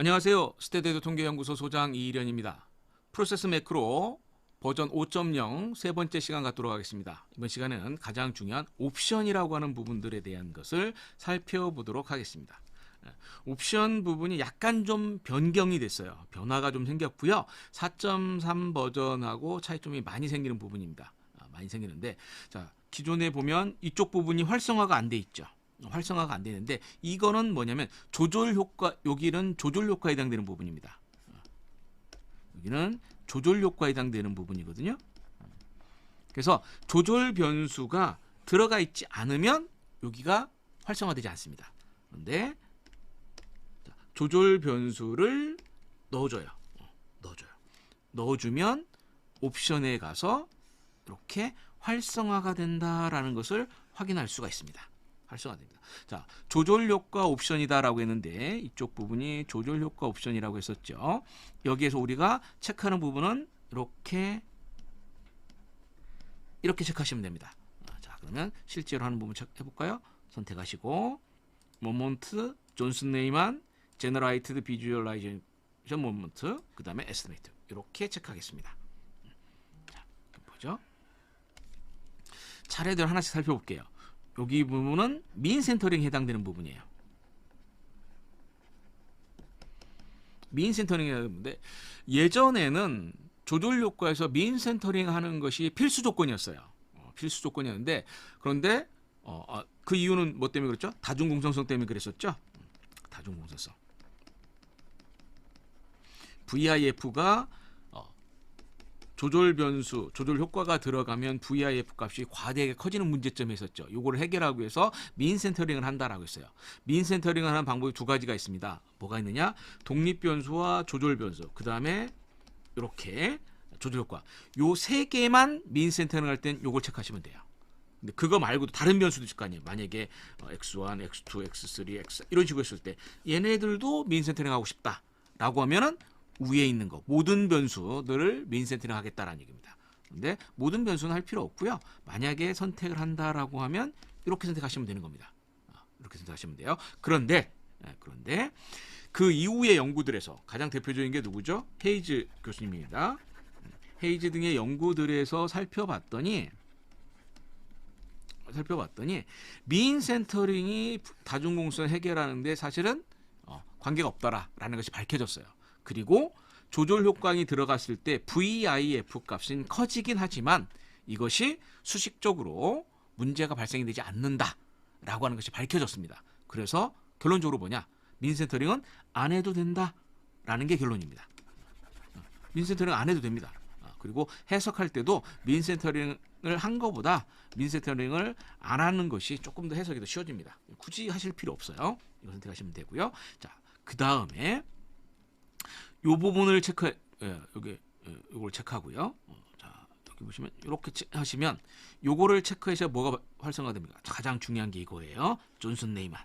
안녕하세요. 스테데드 통계연구소 소장 이일현입니다. 프로세스 매크로 버전 5.0 세 번째 시간 갖도록 하겠습니다. 이번 시간은 가장 중요한 옵션이라고 하는 부분들에 대한 것을 살펴보도록 하겠습니다. 예, 옵션 부분이 약간 좀 변경이 됐어요. 변화가 좀 생겼고요. 4.3 버전하고 차이점이 많이 생기는 부분입니다. 아, 많이 생기는데 자 기존에 보면 이쪽 부분이 활성화가 안 돼 있죠. 활성화가 안 되는데 이거는 뭐냐면 조절 효과 여기는 조절 효과에 해당되는 부분입니다. 여기는 조절 효과에 해당되는 부분이거든요. 그래서 조절 변수가 들어가 있지 않으면 여기가 활성화되지 않습니다. 그런데 자, 조절 변수를 넣어줘요. 어, 넣어줘요. 넣어주면 옵션에 가서 이렇게 활성화가 된다라는 것을 확인할 수가 있습니다. 활성화됩니다. 자, 조절 효과 옵션이다라고 했는데 이쪽 부분이 조절 효과 옵션이라고 했었죠. 여기에서 우리가 체크하는 부분은 이렇게 이렇게 체크하시면 됩니다. 아, 자, 그러면 실제로 하는 부분 체크해 볼까요? 선택하시고 모먼트, 존슨 네이만, 제너라이트드 비주얼라이제이션 모먼트, 그다음에 에스티메이트 이렇게 체크하겠습니다. 자, 보죠. 차례대로 하나씩 살펴볼게요. 여기 부분은 민 센터링에 해당되는 부분이에요. 민 센터링이 해당되는데 예전에는 조절 효과에서 민 센터링 하는 것이 필수 조건이었어요. 어, 필수 조건이었는데 그런데 어, 아, 그 이유는 뭐 때문에 그랬죠? 다중공정성 때문에 그랬었죠. 음, 다중공정성. VIF가 어, 조절 변수, 조절 효과가 들어가면 VIF 값이 과대하게 커지는 문제점이 있었죠. 요거를 해결하기 위해서 민 센터링을 한다라고 했어요. 민 센터링을 하는 방법이 두 가지가 있습니다. 뭐가 있느냐? 독립 변수와 조절 변수. 그다음에 이렇게 조절 효과. 요 세 개만 민 센터링 할 땐 요걸 체크하시면 돼요. 근데 그거 말고도 다른 변수도 있을 거 아니에요. 만약에 어, x1, x2, x3, x 이런 식으로 했을 때 얘네들도 민 센터링 하고 싶다라고 하면은 위에 있는 거 모든 변수들을 민 센터링 하겠다라는 얘기입니다. 근데 모든 변수는 할 필요 없고요. 만약에 선택을 한다라고 하면 이렇게 선택하시면 되는 겁니다. 아, 이렇게 선택하시면 돼요. 그런데 예, 그런데 그 이후의 연구들에서 가장 대표적인 게 누구죠? 헤이즈 교수님입니다. 헤이즈 등의 연구들에서 살펴봤더니 살펴봤더니 민 센터링이 다중공선 해결하는데 사실은 어, 관계가 없다라는 것이 밝혀졌어요. 그리고 조절 효과이 들어갔을 때 VIF 값은 커지긴 하지만 이것이 수식적으로 문제가 발생이 되지 않는다라고 하는 것이 밝혀졌습니다. 그래서 결론적으로 뭐냐? 민센터링은 안 해도 된다라는 게 결론입니다. 민센터링 안 해도 됩니다. 아, 그리고 해석할 때도 민센터링을 한 것보다 민센터링을 안 하는 것이 조금 더 해석이 더 쉬워집니다. 굳이 하실 필요 없어요. 이거 선택하시면 되고요. 자, 그 다음에 요 부분을 체크 예, 여기 예, 요걸 체크하고요. 어, 자, 여기 보시면 이렇게 하시면 요거를 체크해서 뭐가 활성화됩니까? 가장 중요한 게 이거예요. 존슨 네이만.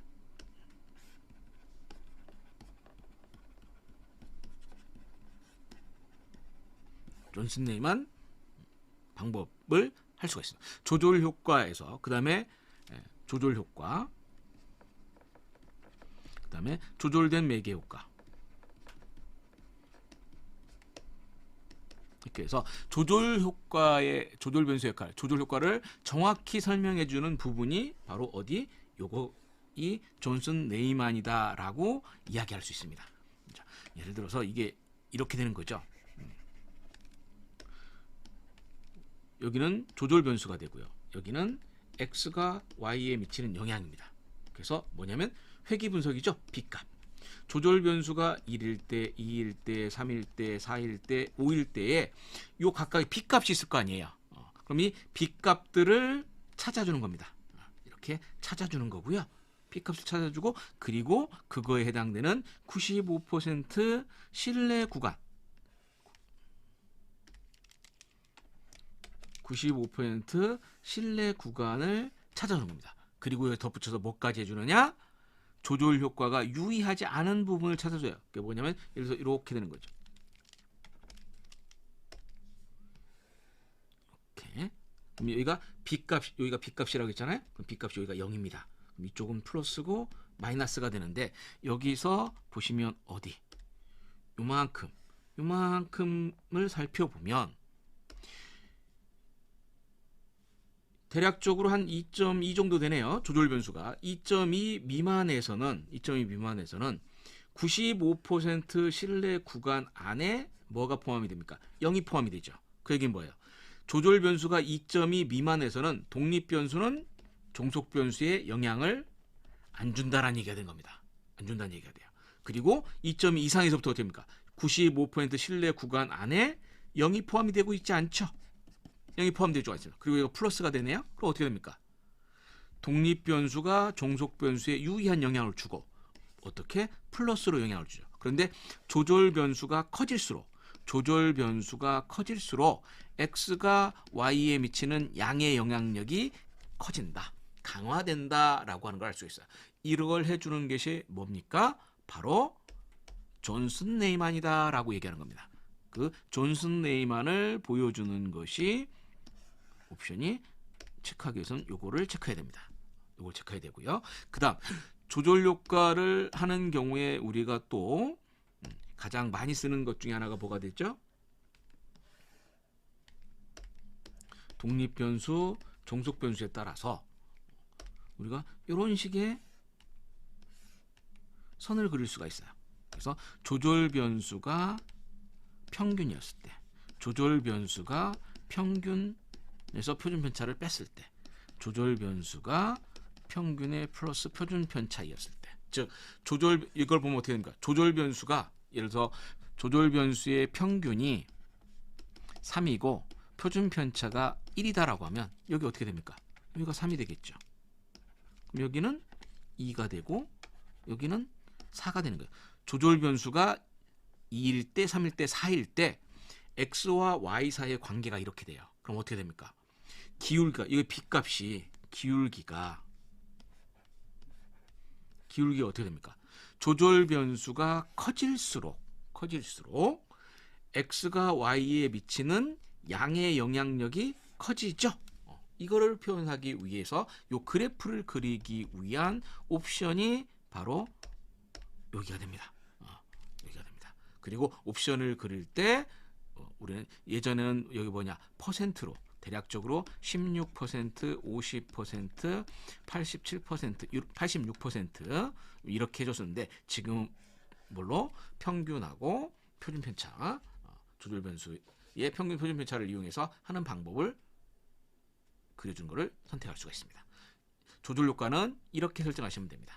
존슨 네이만 방법을 할 수가 있습니다. 조절 효과에서 그 다음에 예, 조절 효과 그 다음에 조절된 매개 효과 이렇게 해서 조절 효과의 조절 변수 역할, 조절 효과를 정확히 설명해 주는 부분이 바로 어디 요거 이 존슨 네이만이다라고 이야기할 수 있습니다. 자, 예를 들어서 이게 이렇게 되는 거죠. 음. 여기는 조절 변수가 되고요. 여기는 x가 y에 미치는 영향입니다. 그래서 뭐냐면 회귀 분석이죠. B값. 조절 변수가 1일 때, 2일 때, 3일 때, 4일 때, 5일 때에 요 각각의 B값이 있을 거 아니에요. 어, 그럼 이 B값들을 찾아주는 겁니다. 어, 이렇게 찾아주는 거고요. B값을 찾아주고 그리고 그거에 해당되는 95% 신뢰 구간 95% 신뢰 구간을 찾아주는 겁니다. 그리고 덧붙여서 뭐까지 해주느냐? 조절 효과가 유의하지 않은 부분을 찾아줘요. 그게 뭐냐면 예를 들어서 이렇게 되는 거죠. 이렇게. 그럼 여기가 B값 여기가 B값이라고 했잖아요. 그럼 B값이 여기가 0입니다. 그럼 이쪽은 플러스고 마이너스가 되는데 여기서 보시면 어디 요만큼 요만큼을 살펴보면 대략적으로 한 2.2 정도 되네요. 조절 변수가 2.2 미만에서는 2.2 미만에서는 95% 신뢰 구간 안에 뭐가 포함이 됩니까? 0이 포함이 되죠. 그 얘기는 뭐예요? 조절 변수가 2.2 미만에서는 독립 변수는 종속 변수에 영향을 안 준다라는 얘기가 된 겁니다. 안 준다는 얘기가 돼요. 그리고 2.2 이상에서부터 어떻게 됩니까? 95% 신뢰 구간 안에 0이 포함이 되고 있지 않죠. 0이 포함되지 않습니다. 그리고 이거 플러스가 되네요. 그럼 어떻게 됩니까? 독립 변수가 종속 변수에 유의한 영향을 주고 어떻게 플러스로 영향을 주죠. 그런데 조절 변수가 커질수록 조절 변수가 커질수록 x가 y에 미치는 양의 영향력이 커진다. 강화된다라고 하는 걸 알 수 있어요. 이걸 해주는 것이 뭡니까? 바로 존슨 네이만이다라고 얘기하는 겁니다. 그 존슨 네이만을 보여주는 것이 옵션이 체크하기 위해서는 요거를 체크해야 됩니다. 요걸 체크해야 되고요. 그 다음 조절 효과를 하는 경우에 우리가 또 음, 가장 많이 쓰는 것 중에 하나가 뭐가 됐죠? 독립 변수, 종속 변수에 따라서 우리가 이런 식의 선을 그릴 수가 있어요. 그래서 조절 변수가 평균이었을 때, 조절 변수가 평균 에서 표준 편차를 뺐을 때, 조절 변수가 평균의 플러스 표준 편차이었을 때, 즉 조절 이걸 보면 어떻게 됩니까? 조절 변수가 예를 들어서 조절 변수의 평균이 3이고 표준 편차가 1이다라고 하면 여기 어떻게 됩니까? 여기가 3이 되겠죠. 그럼 여기는 2가 되고 여기는 4가 되는 거예요. 조절 변수가 2일 때, 3일 때, 4일 때 x와 y 사이의 관계가 이렇게 돼요. 그럼 어떻게 됩니까? 기울기가 이거 빗값이 기울기가 기울기가 어떻게 됩니까? 조절 변수가 커질수록 커질수록 x가 y에 미치는 양의 영향력이 커지죠. 어, 이거를 표현하기 위해서 요 그래프를 그리기 위한 옵션이 바로 여기가 됩니다. 어, 여기가 됩니다. 그리고 옵션을 그릴 때 어, 우리는 예전에는 여기 뭐냐 퍼센트로 대략적으로 16%, 50%, 87%, 86% 이렇게 해줬었는데 지금 뭘로 평균하고 표준 편차 어, 조절 변수의 평균 표준 편차를 이용해서 하는 방법을 그려준 거를 선택할 수가 있습니다. 조절 효과는 이렇게 설정하시면 됩니다.